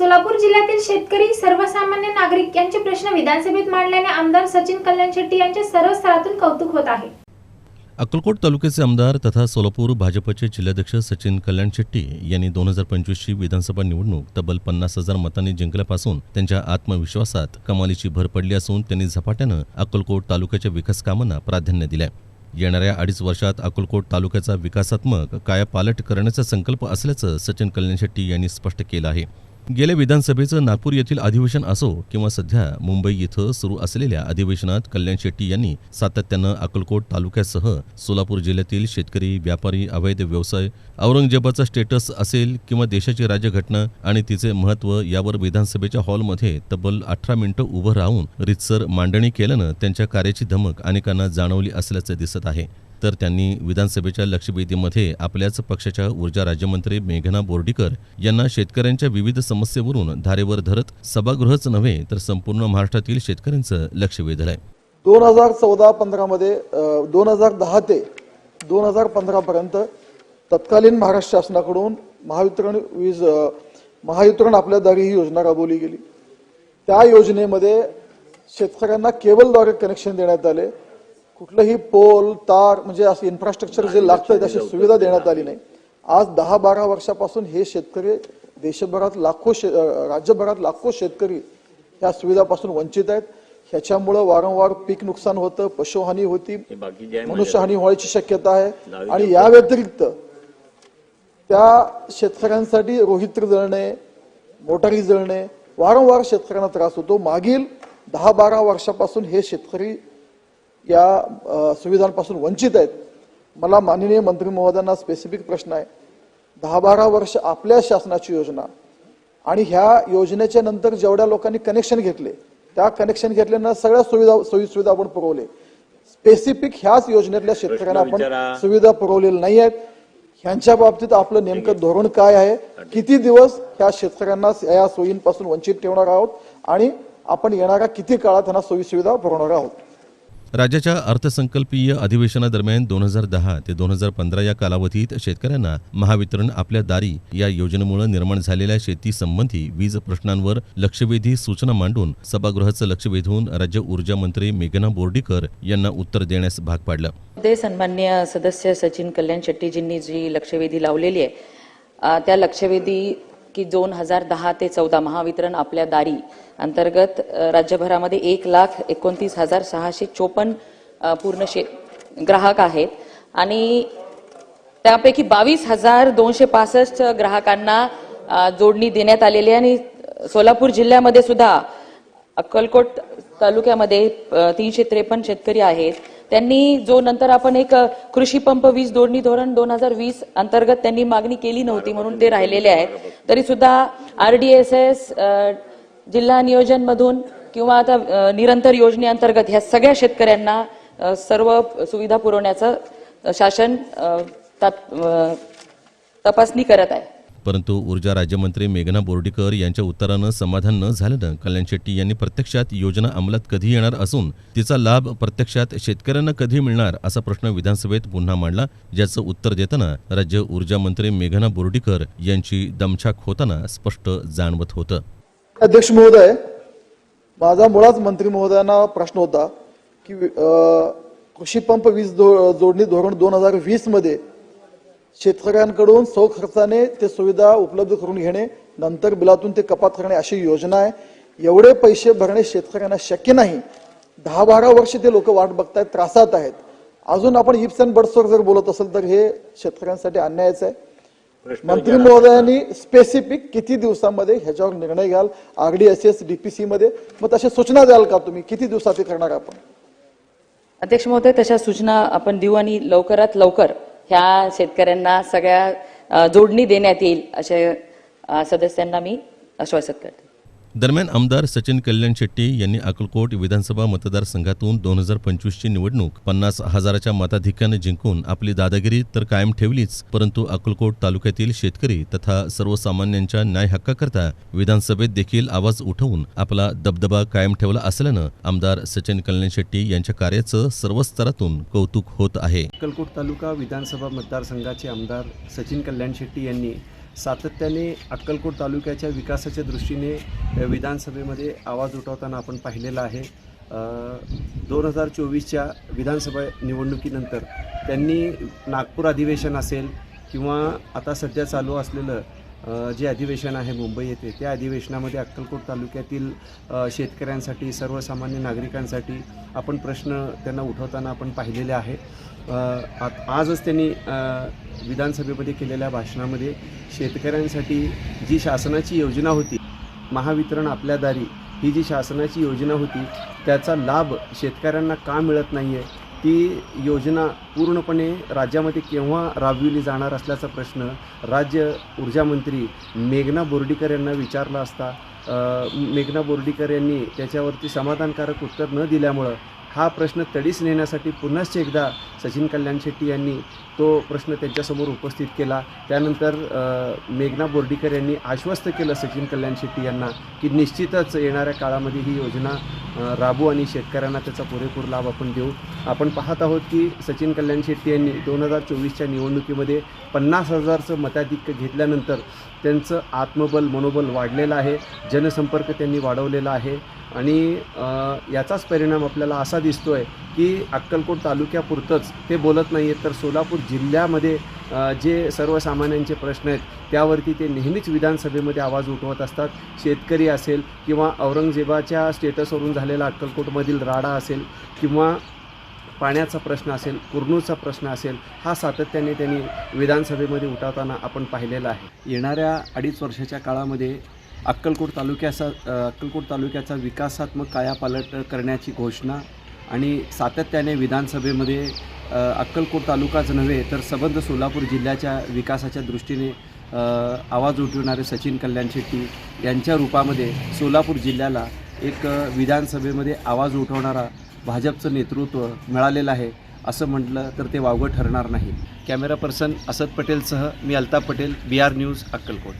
सोलापूर जिल्ह्यातील शेतकरी सर्वसामान्य नागरिक यांचे प्रश्न विधानसभेत मांडल्याने आमदार सचिन कल्याण शेट्टी यांचे सर्व स्तरातून कौतुक होत आहे. अक्कलकोट तालुक्याचे आमदार तथा सोलापूर भाजपचे जिल्हाध्यक्ष सचिन कल्याण शेट्टी यांनी दोन हजार पंचवीसची विधानसभा निवडणूक तब्बल पन्नास हजार मतांनी जिंकल्यापासून त्यांच्या आत्मविश्वासात कमालीची भर पडली असून त्यांनी झपाट्यानं अक्कलकोट तालुक्याच्या विकास कामांना प्राधान्य दिलंय. येणाऱ्या अडीच वर्षात अक्कलकोट तालुक्याचा विकासात्मक कायापालट करण्याचा संकल्प असल्याचं सचिन कल्याण शेट्टी यांनी स्पष्ट केलं आहे. गेल्या विधानसभेचं नागपूर येथील अधिवेशन असो किंवा सध्या मुंबई इथं सुरू असलेल्या अधिवेशनात कल्याण शेट्टी यांनी सातत्यानं अक्कलकोट तालुक्यासह सोलापूर जिल्ह्यातील शेतकरी व्यापारी अवैध व्यवसाय औरंगजेबाचा स्टेटस असेल किंवा देशाची राज्यघटना आणि तिचे महत्त्व यावर विधानसभेच्या हॉलमध्ये तब्बल अठरा मिनिटं उभं राहून रितसर मांडणी केल्यानं त्यांच्या कार्याची धमक अनेकांना जाणवली असल्याचं दिसत आहे. तर त्यांनी विधानसभेच्या लक्षवेधीमध्ये आपल्याच पक्षाच्या ऊर्जा राज्यमंत्री मेघना बोर्डीकर यांना शेतकऱ्यांच्या विविध समस्येवरून धारेवर धरत सभागृहच नव्हे तर संपूर्ण महाराष्ट्रातील शेतकऱ्यांचं लक्ष वेधलंय दोन हजार चौदा पंधरामध्ये दोन हजार दहा ते दोन हजार पंधरापर्यंत तत्कालीन महाराष्ट्र शासनाकडून महावितरण वीज महावितरण आपल्या दारी ही योजना राबवली गेली. त्या योजनेमध्ये शेतकऱ्यांना केबलद्वारे कनेक्शन देण्यात आले. कुठलंही पोल तार म्हणजे असं इन्फ्रास्ट्रक्चर जे लागतं तशी सुविधा देण्यात आली नाही. आज दहा बारा वर्षापासून हे शेतकरी देशभरात लाखो शे राज्यभरात लाखो शेतकरी ह्या सुविधापासून वंचित आहेत. ह्याच्यामुळं वारंवार पीक नुकसान होतं पशुहानी होती मनुष्यहानी व्हायची शक्यता आहे. आणि या व्यतिरिक्त त्या शेतकऱ्यांसाठी रोहित्र जळणे मोटारी जळणे वारंवार शेतकऱ्यांना त्रास होतो. मागील दहा बारा वर्षापासून हे शेतकरी या सुविधांपासून वंचित आहेत. मला माननीय मंत्री महोदयांना स्पेसिफिक प्रश्न आहे. दहा बारा वर्ष आपल्या शासनाची योजना आणि ह्या योजनेच्या नंतर जेवढ्या लोकांनी कनेक्शन घेतले त्या कनेक्शन घेतल्यानं सगळ्या सुविधा सोयी सुविधा आपण पुरवले. स्पेसिफिक ह्याच योजनेतल्या शेतकऱ्यांना आपण सुविधा पुरवलेल्या नाही आहेत. ह्यांच्या बाबतीत आपलं नेमकं धोरण काय आहे? किती दिवस ह्या शेतकऱ्यांना या सोयींपासून वंचित ठेवणार आहोत? आणि आपण येणाऱ्या किती काळात त्यांना सोयी सुविधा पुरवणार आहोत? राज्याच्या अर्थसंकल्पीय अधिवेशनादरम्यान दोन हजार दहा ते दोन हजार पंधरा या कालावधीत शेतकऱ्यांना महावितरण आपल्या दारी या योजनेमुळे निर्माण झालेल्या शेती संबंधी वीज प्रश्नांवर लक्षवेधी सूचना मांडून सभागृहाचं लक्ष वेधून राज्य ऊर्जा मंत्री मेघना बोर्डीकर यांना उत्तर देण्यास भाग पाडलं. ते सन्मान्य सदस्य सचिन कल्याण शेट्टीजींनी जी लक्षवेधी लावलेली आहे त्या लक्षवेधी की दोन हजार दहा ते चौदा महावितरण आपल्या दारी अंतर्गत राज्यभरामध्ये एक लाख एकोणतीस हजार सहाशे चोपन्न पूर्ण शे ग्राहक आहेत. आणि त्यापैकी बावीस हजार दोनशे पासष्ट ग्राहकांना जोडणी देण्यात आलेली आहे आणि सोलापूर जिल्ह्यामध्ये सुद्धा अक्कलकोट तालुक्यामध्ये तीनशे त्रेपन्न शेतकरी आहेत. त्यांनी जो नंतर आपण एक कृषी पंप वीज जोडणी धोरण दोन हजार वीस अंतर्गत त्यांनी मागणी केली नव्हती म्हणून ते राहिलेले आहेत. तरी सुद्धा आरडीएसएस जिल्हा नियोजन मधून किंवा आता निरंतर योजनेअंतर्गत ह्या सगळ्या शेतकऱ्यांना सर्व सुविधा पुरवण्याचं शासन ताप- तपासणी करत आहे. परंतु ऊर्जा राज्यमंत्री मेघना बोर्डीकर यांच्या उत्तरानं समाधान न झाल्यानं कल्याण शेट्टी यांनी प्रत्यक्षात योजना अंमलात कधी येणार असून तिचा लाभ प्रत्यक्षात शेतकऱ्यांना कधी मिळणार असा प्रश्न विधानसभेत पुन्हा मांडला ज्याचं उत्तर देताना राज्य ऊर्जा मंत्री मेघना बोर्डीकर यांची दमछाक होताना स्पष्ट जाणवत होतं. अध्यक्ष महोदय माझा मुळात मंत्री महोदयांना प्रश्न होता की कृषी पंप वीज जोडणी धोरण दोन हजार वीसमध्ये शेतकऱ्यांकडून सौ खर्चाने ते सुविधा उपलब्ध करून घेणे नंतर बिलातून ते कपात करणे अशी योजना आहे. एवढे पैसे भरणे शेतकऱ्यांना शक्य नाही. दहा बारा वर्ष ते लोक वाट बघतायत त्रासात आहेत. अजून आपण इप्स अँड बर्ड्सवर जर बोलत असेल तर हे शेतकऱ्यांसाठी अन्यायच आहे. मंत्री महोदयांनी स्पेसिफिक किती दिवसामध्ये ह्याच्यावर निर्णय घ्याल? आरडीएसएस डीपीसी मध्ये? मग तशा सूचना द्याल का तुम्ही? किती दिवसात हे करणार आपण? अध्यक्ष महोदय तशा सूचना आपण देऊ आणि लवकरात लवकर ह्या शेतकऱ्यांना सगळ्या जोडणी देण्यात येईल असे सदस्यांना मी आश्वासित करते. दरम्यान आमदार सचिन कल्याण शेट्टी यांनी अक्कलकोट विधानसभा मतदारसंघातून दोन हजार पंचवीसची निवडणूक पन्नास हजाराच्या मताधिक्याने जिंकून आपली दादागिरी तर कायम ठेवलीच परंतु अक्कलकोट तालुक्यातील शेतकरी तथा सर्वसामान्यांच्या न्याय हक्काकरता विधानसभेत देखील आवाज उठवून आपला दबदबा कायम ठेवला असल्यानं आमदार सचिन कल्याण शेट्टी यांच्या कार्याचं सर्व स्तरातून कौतुक होत आहे. अक्कलकोट तालुका विधानसभा मतदारसंघाचे आमदार सचिन कल्याण शेट्टी यांनी सातत्याने अक्कलकोट तालुक्याच्या विकासाच्या दृष्टीने विधानसभेमध्ये आवाज उठवताना आपण पाहिलेला आहे. दोन हजार चोवीसच्या विधानसभा निवडणुकीनंतर त्यांनी नागपूर अधिवेशन असेल किंवा आता सध्या चालू असलेलं जे अधिवेशन आहे मुंबई येथे त्या अधिवेशनामध्ये अक्कलकोट तालुक्यातील शेतकऱ्यांसाठी सर्वसामान्य नागरिकांसाठी आपण प्रश्न त्यांना उठवताना आपण पाहिलेले आहे. आजच त्यांनी विधानसभेमध्ये केलेल्या भाषणामध्ये शेतकऱ्यांसाठी जी शासनाची योजना होती महावितरण आपल्या दारी ही जी शासनाची योजना होती त्याचा लाभ शेतकऱ्यांना का मिळत नाही आहे ती योजना पूर्णपणे राज्यामध्ये केव्हा राबविली जाणार असल्याचा प्रश्न राज्य ऊर्जामंत्री मेघना बोर्डीकर यांना विचारला असता मेघना बोर्डीकर यांनी त्याच्यावरती समाधानकारक उत्तर न दिल्यामुळं हा प्रश्न तडीस नेण्यासाठी पुन्हाच एकदा सचिन कल्याण शेट्टी यांनी तो प्रश्न त्यांच्यासमोर उपस्थित केला. त्यानंतर मेघना बोर्डीकर यांनी आश्वस्त केलं सचिन कल्याण शेट्टी यांना की निश्चितच येणाऱ्या काळामध्ये ही योजना राबू आणि शेतकऱ्यांना त्याचा पुरेपूर लाभ आपण देऊ. आपण पाहत आहोत की सचिन कल्याण शेट्टी यांनी दोन हजार चोवीसच्या निवडणुकीमध्ये पन्नास हजारचं मताधिक्य घेतल्यानंतर त्यांचं आत्मबल मनोबल वाढलेलं आहे. जनसंपर्क त्यांनी वाढवलेला आहे. आणि याचाच परिणाम आपल्याला असा दिसतो आहे की अक्कलकोट तालुक्यापुरतंच ते बोलत नाही आहेत तर सोलापूर जिल्ह्यामध्ये जे सर्वसामान्यांचे प्रश्न आहेत त्यावरती ते नेहमीच विधानसभेमध्ये आवाज उठवत असतात. शेतकरी असेल किंवा औरंगजेबाच्या स्टेटसवरून झालेला अक्कलकोटमधील राडा असेल किंवा पाण्याचा प्रश्न असेल कुरणूचा प्रश्न असेल हा सातत्याने त्यांनी विधानसभेमध्ये उठवताना आपण पाहिलेला आहे. येणाऱ्या अडीच वर्षाच्या काळामध्ये अक्कलकोट तालुक्याचा अक्कलकोट तालुक्याचा विकासात्मक कायापालट करण्याची घोषणा आणि सातत्याने विधानसभेमध्ये अक्कलकोट तालुकाच नव्हे तर सबंध सोलापूर जिल्ह्याच्या विकासाच्या दृष्टीने आवाज उठवणारे सचिन कल्याण शेट्टी यांच्या रूपामध्ये सोलापूर जिल्ह्याला एक विधानसभेमध्ये आवाज उठवणारा भाजपचं नेतृत्व मिळालेलं आहे असं म्हटलं तर ते वावगं ठरणार नाही. कॅमेरा पर्सन असद पटेलसह मी Altaf Patel B R news Akkalkot.